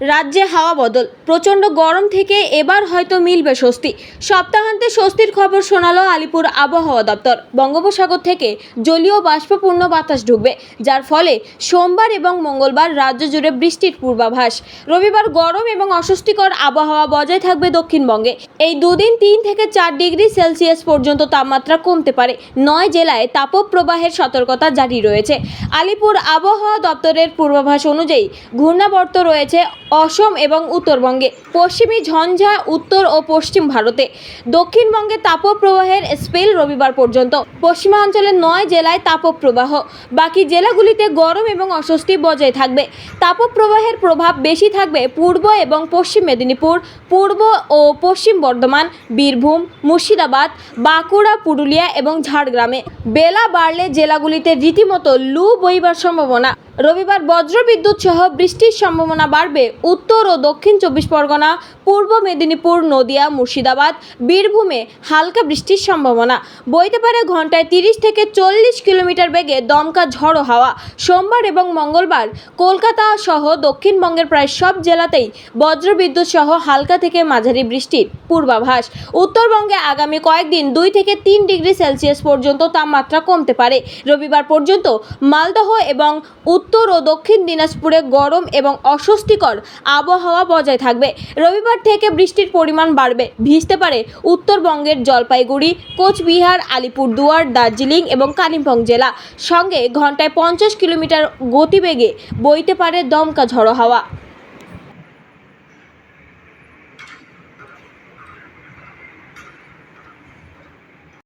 রাজ্যে হাওয়া বদল। প্রচণ্ড গরম থেকে এবার হয়তো মিলবে স্বস্তি। সপ্তাহান্তে স্বস্তির খবর শোনালো আলিপুর আবহাওয়া দপ্তর। বঙ্গোপসাগর থেকে জলীয় বাষ্পপূর্ণ বাতাস ঢুকবে, যার ফলে সোমবার এবং মঙ্গলবার রাজ্য জুড়ে বৃষ্টির পূর্বাভাস। রবিবার গরম এবং অস্বস্তিকর আবহাওয়া বজায় থাকবে দক্ষিণবঙ্গে। এই দুদিন তিন থেকে চার ডিগ্রি সেলসিয়াস পর্যন্ত তাপমাত্রা কমতে পারে। নয় জেলায় তাপপ্রবাহের সতর্কতা জারি রয়েছে। আলিপুর আবহাওয়া দপ্তরের পূর্বাভাস অনুযায়ী ঘূর্ণাবর্ত রয়েছে অসম এবং উত্তরবঙ্গে, পশ্চিমী ঝঞ্ঝা উত্তর ও পশ্চিম ভারতে। দক্ষিণবঙ্গে তাপপ্রবাহের স্পেল রবিবার পর্যন্ত, পশ্চিমাঞ্চলের নয় জেলায় তাপপ্রবাহ। বাকি জেলাগুলিতে গরম এবং অস্বস্তি বজায় থাকবে। তাপপ্রবাহের প্রভাব বেশি থাকবে পূর্ব এবং পশ্চিম মেদিনীপুর, পূর্ব ও পশ্চিম বর্ধমান, বীরভূম, মুর্শিদাবাদ, বাঁকুড়া, পুরুলিয়া এবং ঝাড়গ্রামে। বেলা বাড়লে জেলাগুলিতে রীতিমতো লু বইবার সম্ভাবনা। রবিবার বজ্রবিদ্যুৎ সহ বৃষ্টির সম্ভাবনা বাড়বে উত্তর ও দক্ষিণ চব্বিশ পরগনা, পূর্ব মেদিনীপুর, নদিয়া, মুর্শিদাবাদ, বীরভূমে হালকা বৃষ্টির সম্ভাবনা। বইতে পারে ঘন্টায় তিরিশ থেকে চল্লিশ কিলোমিটার বেগে দমকা ঝড়ো হাওয়া। সোমবার এবং মঙ্গলবার কলকাতা সহ দক্ষিণবঙ্গের প্রায় সব জেলাতেই বজ্রবিদ্যুৎ সহ হালকা থেকে মাঝারি বৃষ্টির পূর্বাভাস। উত্তরবঙ্গে আগামী কয়েকদিন দুই থেকে তিন ডিগ্রি সেলসিয়াস পর্যন্ত তাপমাত্রা কমতে পারে। রবিবার পর্যন্ত মালদহ এবং উত্তর ও দক্ষিণ দিনাজপুরে গরম এবং অস্বস্তিকর আবহাওয়া বজায় থাকবে। রবিবার থেকে বৃষ্টির পরিমাণ বাড়বে। ভিজতে পারে উত্তরবঙ্গের জলপাইগুড়ি, কোচবিহার, আলিপুরদুয়ার, দার্জিলিং এবং কালিম্পং জেলা। সঙ্গে ঘন্টায় পঞ্চাশ কিলোমিটার গতিবেগে বইতে পারে দমকা ঝড়ো হাওয়া।